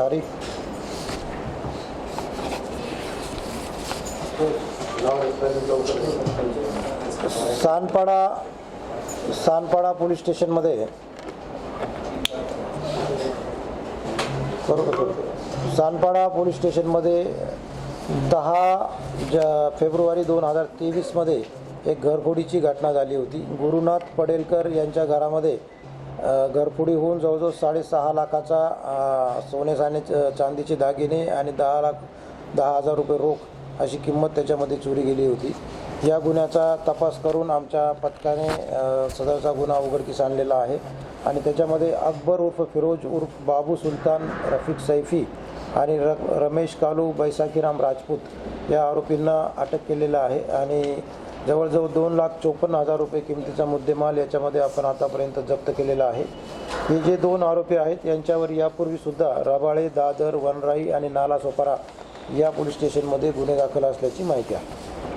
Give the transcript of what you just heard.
तारीख सानपाडा सानपाडा पोलीस स्टेशनमध्ये सानपाडा पोलीस स्टेशनमध्ये दहा ज फेब्रुवारी दोन हजार तेवीसमध्ये एक घरफोडीची घटना झाली होती. गुरुनाथ पडेलकर यांच्या घरामध्ये घरफोडी होऊन जवळजवळ साडेसहा लाखाचा सोने साने चांदीचे दागिने आणि दहा लाख दहा हजार रुपये रोख अशी किंमत त्याच्यामध्ये चोरी गेली होती. या गुन्ह्याचा तपास करून आमच्या पथकाने सदरचा गुन्हा उघडकीस आणलेला आहे आणि त्याच्यामध्ये अकबर उर्फ फिरोज उर्फ बाबू सुलतान रफिक सैफी आणि र रमेश कालू बैसाखीराम राजपूत या आरोपींना अटक केलेलं आहे आणि जवळजवळ दोन लाख चोपन्न हजार रुपये किमतीचा मुद्देमाल याच्यामध्ये आपण आतापर्यंत जप्त केलेला आहे. हे जे दोन आरोपी आहेत यांच्यावर यापूर्वीसुद्धा रबाळे दादर वनराई आणि नाला सोपारा या पोलीस स्टेशनमध्ये गुन्हे दाखल असल्याची माहिती आहे.